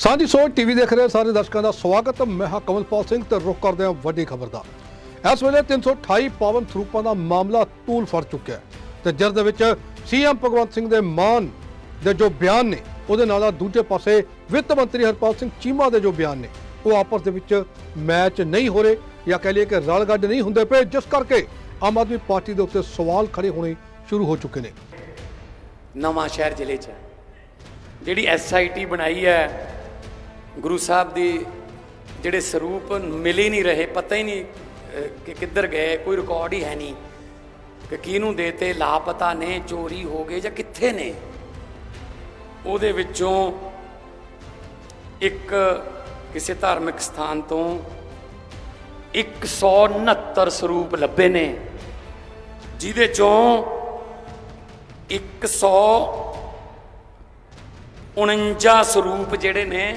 ਸਾਂਝੀ ਸੋਚ ਟੀਵੀ ਦੇਖ ਰਹੇ ਸਾਰੇ ਦਰਸ਼ਕਾਂ ਦਾ ਸਵਾਗਤ। ਮੈਂ ਹਾਂ ਕਮਲਪਾਲ ਸਿੰਘ ਤੇ ਰੁਕ ਕਰਦੇ ਹਾਂ ਵੱਡੀ ਖਬਰ ਦਾ। ਇਸ ਵੇਲੇ 328 ਪਾਵਨ ਸਰੂਪਾਂ ਦਾ ਮਾਮਲਾ ਤੂਲ ਫੜ ਚੁੱਕਿਆ ਹੈ ਤੇ ਜਿਸ ਦੇ ਵਿੱਚ ਸੀਐਮ ਭਗਵੰਤ ਸਿੰਘ ਦੇ ਮਾਨ ਦੇ ਜੋ ਬਿਆਨ ਨੇ, ਉਹਦੇ ਨਾਲ ਨਾਲ ਦੂਜੇ ਪਾਸੇ ਵਿੱਤ ਮੰਤਰੀ ਹਰਪਾਲ ਸਿੰਘ ਚੀਮਾ ਦੇ ਜੋ ਬਿਆਨ ਨੇ, ਉਹ ਆਪਸ ਦੇ ਵਿੱਚ ਮੈਚ ਨਹੀਂ ਹੋ ਰਹੇ ਜਾਂ ਕਹਿ ਲਈਏ ਕਿ ਰਲ ਗੱਡ ਨਹੀਂ ਹੁੰਦੇ ਪਏ, ਜਿਸ ਕਰਕੇ ਆਮ ਆਦਮੀ ਪਾਰਟੀ ਦੇ ਉੱਤੇ ਸਵਾਲ ਖੜੇ ਹੋਣੇ ਸ਼ੁਰੂ ਹੋ ਚੁੱਕੇ ਨੇ। ਨਵਾਂ ਸ਼ਹਿਰ ਜ਼ਿਲ੍ਹੇ 'ਚ ਜਿਹੜੀ ਐਸਆਈਟੀ ਬਣਾਈ ਹੈ ਗੁਰੂ ਸਾਹਿਬ ਦੀ ਜਿਹੜੇ ਸਰੂਪ ਮਿਲ ਹੀ ਨਹੀਂ ਰਹੇ, ਪਤਾ ਹੀ ਨਹੀਂ ਕਿ ਕਿੱਧਰ ਗਏ, ਕੋਈ ਰਿਕਾਰਡ ਹੀ ਹੈ ਨਹੀਂ, ਕਿ ਕਿਹਨੂੰ ਦੇਤੇ, ਲਾਪਤਾ ਨੇ, ਚੋਰੀ ਹੋ ਗਏ ਜਾਂ ਕਿੱਥੇ ਨੇ। ਉਹਦੇ ਵਿੱਚੋਂ ਇੱਕ ਕਿਸੇ ਧਾਰਮਿਕ ਸਥਾਨ ਤੋਂ 169 ਸਰੂਪ ਲੱਭੇ ਨੇ, ਜਿਹਦੇ ਚੋਂ 149 ਸਰੂਪ ਜਿਹੜੇ ਨੇ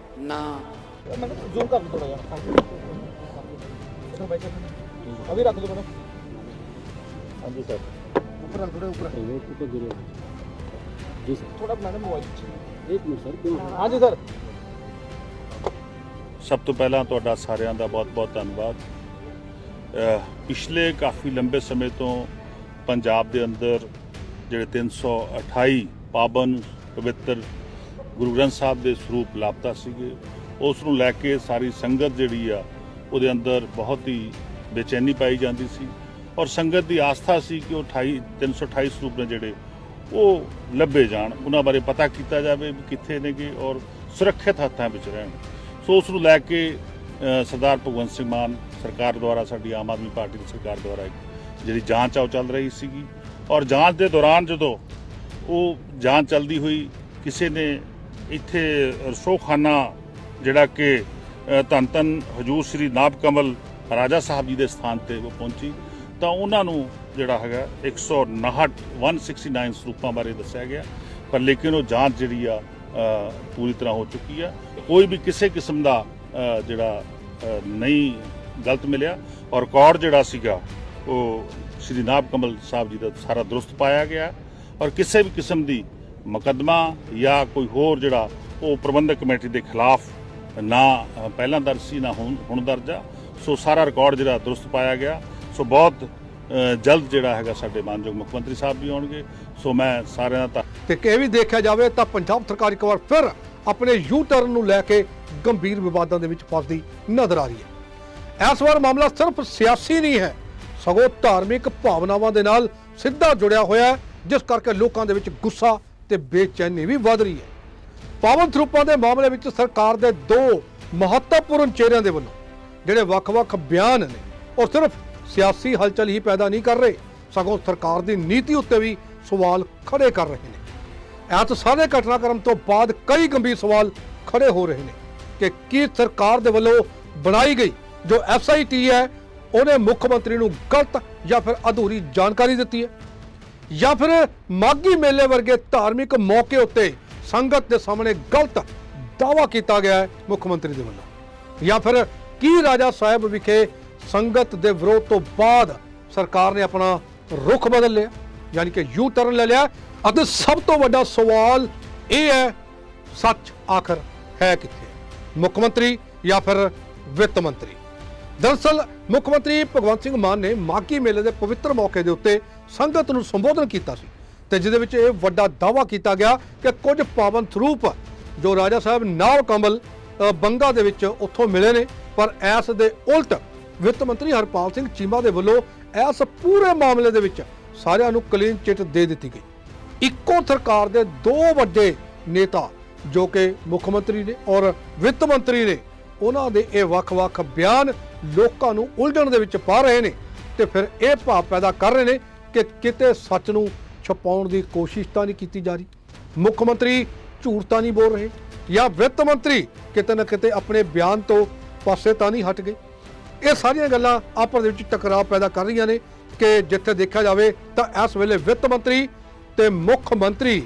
ਨਾ। ਮੈਂ ਜ਼ੂਮ ਕਰ ਥੋੜਾ ਜਿਹਾ। ਅਭੀ ਰੱਖ ਦੋ ਮੈਡਮ ਹਾਂਜੀ ਸਰ। ਉੱਪਰ ਰੱਖ ਥੋੜਾ ਉੱਪਰ। ਇਹ ਵੇਖ ਕੇ ਗਿਰੇ ਜੀ ਸਰ। ਥੋੜਾ ਮੈਡਮ ਸਭ ਤੋਂ ਪਹਿਲਾਂ ਤੁਹਾਡਾ ਸਾਰਿਆਂ ਦਾ ਬਹੁਤ-ਬਹੁਤ ਧੰਨਵਾਦ। ਪਿਛਲੇ ਕਾਫੀ ਲੰਬੇ ਸਮੇਂ ਤੋਂ ਪੰਜਾਬ ਦੇ ਅੰਦਰ ਜਿਹੜੇ 328 ਪਾਵਨ ਪਵਿੱਤਰ ਗੁਰੂ ਗ੍ਰੰਥ ਸਾਹਿਬ ਦੇ ਸਰੂਪ ਲਾਪਤਾ ਸੀਗੇ। ਉਸ ਨੂੰ ਲੈ ਕੇ ਸਾਰੀ ਸੰਗਤ ਜਿਹੜੀ ਆ, ਉਹਦੇ ਅੰਦਰ ਬਹੁਤ ਹੀ ਬੇਚੈਨੀ ਪਾਈ ਜਾਂਦੀ ਸੀ। ਔਰ ਸੰਗਤ ਦੀ ਆਸਥਾ ਸੀ ਕਿ ਉਹ 28 328 ਸਰੂਪ ਨੇ ਜਿਹੜੇ, ਉਹ ਲੱਭੇ ਜਾਣ। ਉਹਨਾਂ ਬਾਰੇ ਪਤਾ ਕੀਤਾ ਜਾਵੇ ਵੀ ਕਿੱਥੇ ਨੇਗੇ ਔਰ ਸੁਰੱਖਿਅਤ ਹੱਥਾਂ ਵਿੱਚ ਰਹਿਣ। ਸੋ ਉਸ ਨੂੰ ਲੈ ਕੇ ਸਰਦਾਰ ਭਗਵੰਤ ਸਿੰਘ ਮਾਨ ਸਰਕਾਰ ਦੁਆਰਾ, ਸਾਡੀ ਆਮ ਆਦਮੀ ਪਾਰਟੀ ਦੀ ਸਰਕਾਰ ਦੁਆਰਾ ਜਿਹੜੀ ਜਾਂਚ ਆ, ਉਹ ਚੱਲ ਰਹੀ ਸੀਗੀ। ਔਰ ਜਾਂਚ ਦੇ ਦੌਰਾਨ ਜਦੋਂ ਉਹ ਜਾਂਚ ਚੱਲਦੀ ਹੋਈ, ਕਿਸੇ ਨੇ ਇੱਥੇ ਰਸੋਖਾਨਾ, ਜਿਹੜਾ ਕਿ ਧੰਨ ਧੰਨ ਹਜੂਰ ਸ੍ਰੀ ਨਾਭ ਕਮਲ ਰਾਜਾ ਸਾਹਿਬ ਜੀ ਦੇ ਸਥਾਨ ਤੇ ਉਹ ਪਹੁੰਚੀ। ਤਾਂ ਉਹਨਾਂ ਨੂੰ ਜਿਹੜਾ ਹੈਗਾ 159 169 ਸਰੂਪਾਂ ਬਾਰੇ ਦੱਸਿਆ ਗਿਆ। ਪਰ ਲੇਕਿਨ ਉਹ ਜਾਂਚ ਜਿਹੜੀ ਆ ਪੂਰੀ ਤਰ੍ਹਾਂ ਹੋ ਚੁੱਕੀ ਆ। ਕੋਈ ਵੀ ਕਿਸੇ ਕਿਸਮ ਦਾ ਜਿਹੜਾ ਨਹੀਂ ਗਲਤ ਮਿਲਿਆ। ਔਰ ਰਿਕਾਰਡ ਜਿਹੜਾ ਸੀਗਾ, ਉਹ ਸ੍ਰੀ ਨਾਭ ਕਮਲ ਸਾਹਿਬ ਜੀ ਦਾ ਸਾਰਾ ਦਰੁਸਤ ਪਾਇਆ ਗਿਆ। ਔਰ ਕਿਸੇ ਵੀ ਕਿਸਮ ਦੀ ਮੁਕੱਦਮਾ ਜਾਂ ਕੋਈ ਹੋਰ ਜਿਹੜਾ ਉਹ ਪ੍ਰਬੰਧਕ ਕਮੇਟੀ ਦੇ ਖਿਲਾਫ ਨਾ ਪਹਿਲਾਂ ਦਰਜ ਸੀ, ਨਾ ਹੁਣ ਹੁਣ ਦਰਜ ਆ। ਸੋ ਸਾਰਾ ਰਿਕਾਰਡ ਜਿਹੜਾ ਦਰੁਸਤ ਪਾਇਆ ਗਿਆ। ਸੋ ਬਹੁਤ ਜਲਦ ਜਿਹੜਾ ਹੈਗਾ ਸਾਡੇ ਮਾਨਯੋਗ ਮੁੱਖ ਮੰਤਰੀ ਸਾਹਿਬ ਵੀ ਆਉਣਗੇ। ਸੋ ਮੈਂ ਸਾਰਿਆਂ ਦਾ ਧੰਨ- ਤੇ ਇਹ ਵੀ ਦੇਖਿਆ ਜਾਵੇ ਤਾਂ ਪੰਜਾਬ ਸਰਕਾਰ ਇੱਕ ਵਾਰ ਫਿਰ ਆਪਣੇ ਯੂ ਟਰਨ ਨੂੰ ਲੈ ਕੇ ਗੰਭੀਰ ਵਿਵਾਦਾਂ ਦੇ ਵਿੱਚ ਫਸਦੀ ਨਜ਼ਰ ਆ ਰਹੀ ਹੈ। ਇਸ ਵਾਰ ਮਾਮਲਾ ਸਿਰਫ ਸਿਆਸੀ ਨਹੀਂ ਹੈ, ਸਗੋਂ ਧਾਰਮਿਕ ਭਾਵਨਾਵਾਂ ਦੇ ਨਾਲ ਸਿੱਧਾ ਜੁੜਿਆ ਹੋਇਆ ਹੈ, ਜਿਸ ਕਰਕੇ ਲੋਕਾਂ ਦੇ ਵਿੱਚ ਗੁੱਸਾ ਤੇ ਬੇਚੈਨੀ ਵੀ ਵਧ ਰਹੀ ਹੈ। ਪਾਵਨ ਸਰੂਪਾਂ ਦੇ ਮਾਮਲੇ ਵਿੱਚ ਸਰਕਾਰ ਦੇ ਦੋ ਮਹੱਤਵਪੂਰਨ ਚਿਹਰਿਆਂ ਦੇ ਵੱਲੋਂ ਜਿਹੜੇ ਵੱਖ-ਵੱਖ ਬਿਆਨ ਨੇ, ਉਹ ਸਿਰਫ ਸਿਆਸੀ ਹਲਚਲ ਹੀ ਪੈਦਾ ਨਹੀਂ ਕਰ ਰਹੇ, ਸਗੋਂ ਸਰਕਾਰ ਦੀ ਨੀਤੀ ਉੱਤੇ ਵੀ ਸਵਾਲ ਖੜੇ ਕਰ ਰਹੇ ਨੇ। ਐਤ ਸਾਰੇ ਘਟਨਾਕ੍ਰਮ ਤੋਂ ਬਾਅਦ ਕਈ ਗੰਭੀਰ ਸਵਾਲ ਖੜੇ ਹੋ ਰਹੇ ਨੇ ਕਿ ਕੀ ਸਰਕਾਰ ਦੇ ਵੱਲੋਂ ਬਣਾਈ ਗਈ ਜੋ ਐਸਆਈਟੀ ਹੈ, ਉਹਨੇ ਮੁੱਖ ਮੰਤਰੀ ਨੂੰ ਗਲਤ ਜਾਂ ਫਿਰ ਅਧੂਰੀ ਜਾਣਕਾਰੀ ਦਿੱਤੀ ਹੈ? ਜਾਂ ਫਿਰ ਮਾਗੀ ਮੇਲੇ ਵਰਗੇ ਧਾਰਮਿਕ ਮੌਕੇ ਉੱਤੇ ਸੰਗਤ ਦੇ ਸਾਹਮਣੇ ਗਲਤ ਦਾਵਾ ਕੀਤਾ ਗਿਆ ਹੈ ਮੁੱਖ ਮੰਤਰੀ ਦੇ ਵੱਲੋਂ। ਜਾਂ ਫਿਰ ਕੀ ਰਾਜਾ ਸਾਹਿਬ ਵਿਖੇ ਸੰਗਤ ਦੇ ਵਿਰੋਧ ਤੋਂ ਬਾਅਦ ਸਰਕਾਰ ਨੇ ਆਪਣਾ ਰੁਖ ਬਦਲ ਲਿਆ, ਯਾਨੀ ਕਿ ਯੂ ਟਰਨ ਲੈ ਲਿਆ? ਅਤੇ ਸਭ ਤੋਂ ਵੱਡਾ ਸਵਾਲ ਇਹ ਹੈ, ਸੱਚ ਆਖਰ ਹੈ ਕਿੱਥੇ? ਮੁੱਖ ਮੰਤਰੀ ਜਾਂ ਫਿਰ ਵਿੱਤ ਮੰਤਰੀ? ਦਰਅਸਲ ਮੁੱਖ ਮੰਤਰੀ ਭਗਵੰਤ ਸਿੰਘ ਮਾਨ ਨੇ ਮਾਗੀ ਮੇਲੇ ਦੇ ਪਵਿੱਤਰ ਮੌਕੇ ਦੇ ਉੱਤੇ ਸੰਗਤ ਨੂੰ ਸੰਬੋਧਨ ਕੀਤਾ ਸੀ ਤੇ ਜਿਹਦੇ ਵਿੱਚ ਇਹ ਵੱਡਾ ਦਾਅਵਾ ਕੀਤਾ ਗਿਆ ਕਿ ਕੁਝ ਪਾਵਨ ਸਰੂਪ ਜੋ ਰਾਜਾ ਸਾਹਿਬ ਨਾਵ ਕਮਲ ਬੰਗਾ ਦੇ ਵਿੱਚ ਉੱਥੋਂ ਮਿਲੇ ਨੇ, ਪਰ ਐਸ ਦੇ ਉਲਟ ਵਿੱਤ ਮੰਤਰੀ ਹਰਪਾਲ ਸਿੰਘ ਚੀਮਾ ਦੇ ਵੱਲੋਂ ਇਸ ਪੂਰੇ ਮਾਮਲੇ ਦੇ ਵਿੱਚ ਸਾਰਿਆਂ ਨੂੰ ਕਲੀਨ ਚਿੱਟ ਦੇ ਦਿੱਤੀ ਗਈ। ਇੱਕੋ ਸਰਕਾਰ ਦੇ ਦੋ ਵੱਡੇ ਨੇਤਾ ਜੋ ਕਿ ਮੁੱਖ ਮੰਤਰੀ ਨੇ ਔਰ ਵਿੱਤ ਮੰਤਰੀ ਨੇ, ਉਹਨਾਂ ਦੇ ਇਹ ਵੱਖ-ਵੱਖ ਬਿਆਨ ਲੋਕਾਂ ਨੂੰ ਉਲਝਣ ਦੇ ਵਿੱਚ ਪਾ ਰਹੇ ਨੇ ਤੇ ਫਿਰ ਇਹ ਭਾਵ ਪੈਦਾ ਕਰ ਰਹੇ ਨੇ ਕਿ ਕਿਤੇ ਸੱਚ ਨੂੰ ਛੁਪਾਉਣ ਦੀ ਕੋਸ਼ਿਸ਼ ਤਾਂ ਨਹੀਂ ਕੀਤੀ ਜਾ ਰਹੀ। ਮੁੱਖ ਮੰਤਰੀ ਝੂਠ ਤਾਂ ਨਹੀਂ ਬੋਲ ਰਹੇ ਜਾਂ ਵਿੱਤ ਮੰਤਰੀ ਕਿਤੇ ਨਾ ਕਿਤੇ ਆਪਣੇ ਬਿਆਨ ਤੋਂ ਪਾਸੇ ਤਾਂ ਨਹੀਂ ਹਟ ਗਏ। ਇਹ ਸਾਰੀਆਂ ਗੱਲਾਂ ਆਪਸ ਦੇ ਵਿੱਚ ਟਕਰਾਅ ਪੈਦਾ ਕਰ ਰਹੀਆਂ ਨੇ ਕਿ ਜਿੱਥੇ ਦੇਖਿਆ ਜਾਵੇ ਤਾਂ ਇਸ ਵੇਲੇ ਵਿੱਤ ਮੰਤਰੀ ਤੇ ਮੁੱਖ ਮੰਤਰੀ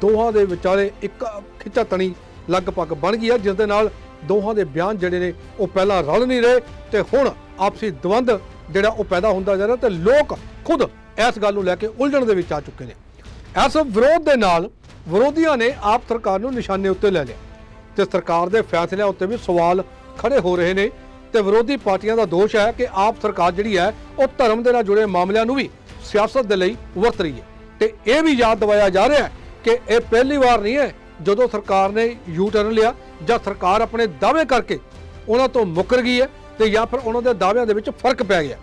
ਦੋਹਾਂ ਦੇ ਵਿਚਾਲੇ ਇੱਕ ਖਿੱਚਾਤਣੀ ਲਗਭਗ ਬਣ ਗਈ ਹੈ, ਜਿਸ ਦੇ ਨਾਲ ਦੋਹਾਂ ਦੇ ਬਿਆਨ ਜਿਹੜੇ ਨੇ ਉਹ ਪਹਿਲਾਂ ਰਲ ਨਹੀਂ ਰਹੇ ਤੇ ਹੁਣ ਆਪਸੀ ਦਵੰਦ ਜਿਹੜਾ ਉਹ ਪੈਦਾ ਹੁੰਦਾ ਜਾ ਰਿਹਾ ਤੇ ਲੋਕ ਖੁਦ ਇਸ ਗੱਲ ਨੂੰ ਲੈ ਕੇ ਉਲਝਣ ਦੇ ਵਿੱਚ ਆ ਚੁੱਕੇ ਨੇ। ਇਸ ਵਿਰੋਧ ਦੇ ਨਾਲ ਵਿਰੋਧੀਆਂ ਨੇ ਆਪ ਸਰਕਾਰ ਨੂੰ ਨਿਸ਼ਾਨੇ ਉੱਤੇ ਲੈ ਲਿਆ ਤੇ ਸਰਕਾਰ ਦੇ ਫੈਸਲਿਆਂ ਉੱਤੇ ਵੀ ਸਵਾਲ ਖੜੇ ਹੋ ਰਹੇ ਨੇ ਤੇ ਵਿਰੋਧੀ ਪਾਰਟੀਆਂ ਦਾ ਦੋਸ਼ ਹੈ ਕਿ ਆਪ ਸਰਕਾਰ ਜਿਹੜੀ ਹੈ, ਉਹ ਧਰਮ ਦੇ ਨਾਲ ਜੁੜੇ ਮਾਮਲਿਆਂ ਨੂੰ ਵੀ ਸਿਆਸਤ ਦੇ ਲਈ ਵਰਤ ਰਹੀ ਹੈ। ਤੇ ਇਹ ਵੀ ਯਾਦ ਦਿਵਾਇਆ ਜਾ ਰਿਹਾ ਹੈ ਕਿ ਇਹ ਪਹਿਲੀ ਵਾਰ ਨਹੀਂ ਹੈ ਜਦੋਂ ਸਰਕਾਰ ਨੇ ਯੂ ਟਰਨ ਲਿਆ ਜਾਂ ਸਰਕਾਰ ਆਪਣੇ ਦਾਅਵੇ ਕਰਕੇ ਉਹਨਾਂ ਤੋਂ ਮੁੱਕਰ ਗਈ ਹੈ ਤੇ ਜਾਂ ਫਿਰ ਉਹਨਾਂ ਦੇ ਦਾਅਵਿਆਂ ਦੇ ਵਿੱਚ ਫ਼ਰਕ ਪੈ ਗਿਆ।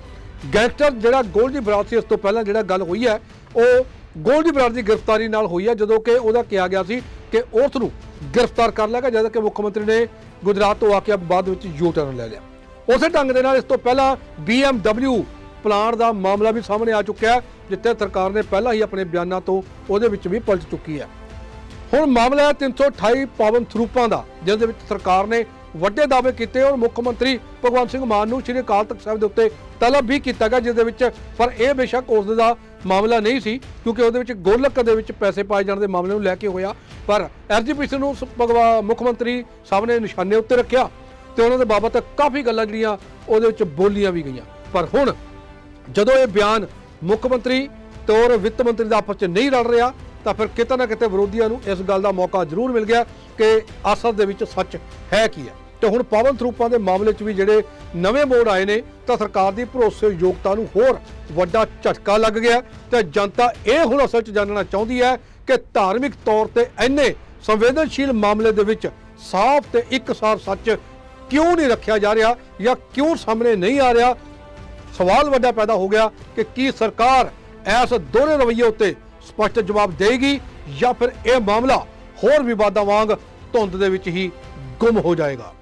ਗੈਂਗਸਟਰ ਜਿਹੜਾ ਗੋਲਡੀ ਬਰਾੜ ਸੀ, ਉਸ ਤੋਂ ਪਹਿਲਾਂ ਜਿਹੜਾ ਗੱਲ ਹੋਈ ਹੈ, ਉਹ ਗੋਲਡੀ ਬਰਾੜ ਦੀ ਗ੍ਰਿਫਤਾਰੀ ਨਾਲ ਹੋਈ ਹੈ, ਜਦੋਂ ਕਿ ਉਹਦਾ ਕਿਹਾ ਗਿਆ ਸੀ ਕਿ ਉਸ ਨੂੰ ਗ੍ਰਿਫਤਾਰ ਕਰ ਲਿਆ ਗਿਆ, ਜਦ ਕਿ ਮੁੱਖ ਮੰਤਰੀ ਨੇ ਗੁਜਰਾਤ ਤੋਂ ਆ ਕੇ ਬਾਅਦ ਵਿੱਚ ਯੂ ਟਰਨ ਲੈ ਲਿਆ। ਉਸੇ ਢੰਗ ਦੇ ਨਾਲ ਇਸ ਤੋਂ ਪਹਿਲਾਂ BMW ਪਲਾਂਟ ਦਾ ਮਾਮਲਾ ਵੀ ਸਾਹਮਣੇ ਆ ਚੁੱਕਿਆ ਹੈ, ਜਿੱਥੇ ਸਰਕਾਰ ਨੇ ਪਹਿਲਾਂ ਹੀ ਆਪਣੇ ਬਿਆਨਾਂ ਤੋਂ ਉਹਦੇ ਵਿੱਚ ਵੀ ਪਲਟ ਚੁੱਕੀ ਹੈ। ਹੁਣ ਮਾਮਲਾ ਹੈ 328 ਪਾਵਨ ਸਰੂਪਾਂ ਦਾ ਜਿਸ ਦੇ ਵਿੱਚ ਸਰਕਾਰ ਨੇ ਵੱਡੇ ਦਾਅਵੇ ਕੀਤੇ ਔਰ ਮੁੱਖ ਮੰਤਰੀ ਭਗਵੰਤ ਸਿੰਘ ਮਾਨ ਨੂੰ ਸ਼੍ਰੀ ਅਕਾਲ ਤਖਤ ਸਾਹਿਬ ਦੇ ਉੱਤੇ ਤਲਬ ਵੀ ਕੀਤਾ ਗਿਆ, ਜਿਸ ਦੇ ਵਿੱਚ ਪਰ ਇਹ ਬੇਸ਼ੱਕ ਉਸ ਦਾ ਮਾਮਲਾ ਨਹੀਂ ਸੀ, ਕਿਉਂਕਿ ਉਹਦੇ ਵਿੱਚ ਗੋਲਕ ਦੇ ਵਿੱਚ ਪੈਸੇ ਪਾਏ ਜਾਣ ਦੇ ਮਾਮਲੇ ਨੂੰ ਲੈ ਕੇ ਹੋਇਆ। ਪਰ ਐਸਜੀਪੀਸੀ ਨੂੰ ਭਗਵਾ ਮੁੱਖ ਮੰਤਰੀ ਸਾਹਿਬ ਨੇ ਨਿਸ਼ਾਨੇ ਉੱਤੇ ਰੱਖਿਆ ਤੇ ਉਹਨਾਂ ਦੇ ਬਾਬਤ ਕਾਫੀ ਗੱਲਾਂ ਜਿਹੜੀਆਂ ਉਹਦੇ ਵਿੱਚ ਬੋਲੀਆਂ ਵੀ ਗਈਆਂ। ਪਰ ਹੁਣ ਜਦੋਂ ਇਹ ਬਿਆਨ ਮੁੱਖ ਮੰਤਰੀ ਤੇ ਔਰ ਵਿੱਤ ਮੰਤਰੀ ਦਾ ਆਪਸ 'ਚ ਨਹੀਂ ਰਲ ਰਿਹਾ ਤਾਂ ਫਿਰ ਕਿਤੇ ਨਾ ਕਿਤੇ ਵਿਰੋਧੀਆਂ ਨੂੰ ਇਸ ਗੱਲ ਦਾ ਮੌਕਾ ਜ਼ਰੂਰ ਮਿਲ ਗਿਆ ਕਿ ਅਸਲ ਦੇ ਵਿੱਚ ਸੱਚ ਹੈ ਕੀ ਹੈ। ਤੇ ਹੁਣ ਪਾਵਨ ਸਰੂਪਾਂ ਦੇ ਮਾਮਲੇ 'ਚ ਵੀ ਜਿਹੜੇ ਨਵੇਂ ਮੋੜ ਆਏ ਨੇ, ਤਾਂ ਸਰਕਾਰ ਦੀ ਭਰੋਸੇਯੋਗਤਾ ਨੂੰ ਹੋਰ ਵੱਡਾ ਝਟਕਾ ਲੱਗ ਗਿਆ ਤੇ ਜਨਤਾ ਇਹ ਹੁਣ ਅਸਲ 'ਚ ਜਾਣਨਾ ਚਾਹੁੰਦੀ ਹੈ ਕਿ ਧਾਰਮਿਕ ਤੌਰ ਤੇ ਇੰਨੇ ਸੰਵੇਦਨਸ਼ੀਲ ਮਾਮਲੇ ਦੇ ਵਿੱਚ ਸਾਫ਼ ਤੇ ਇੱਕਸਾਰ ਸੱਚ ਕਿਉਂ ਨਹੀਂ ਰੱਖਿਆ ਜਾ ਰਿਹਾ ਜਾਂ ਕਿਉਂ ਸਾਹਮਣੇ ਨਹੀਂ ਆ ਰਿਹਾ? ਸਵਾਲ ਵੱਡਾ ਪੈਦਾ ਹੋ ਗਿਆ ਕਿ ਕੀ ਸਰਕਾਰ ਇਸ ਦੋਹਰੇ ਰਵੱਈਏ ਉੱਤੇ ਸਪਸ਼ਟ ਜਵਾਬ ਦੇਗੀ ਜਾਂ ਫਿਰ ਇਹ ਮਾਮਲਾ ਹੋਰ ਵਿਵਾਦਾਂ ਵਾਂਗ ਧੁੰਦ ਦੇ ਵਿੱਚ ਹੀ ਗੁੰਮ ਹੋ ਜਾਏਗਾ।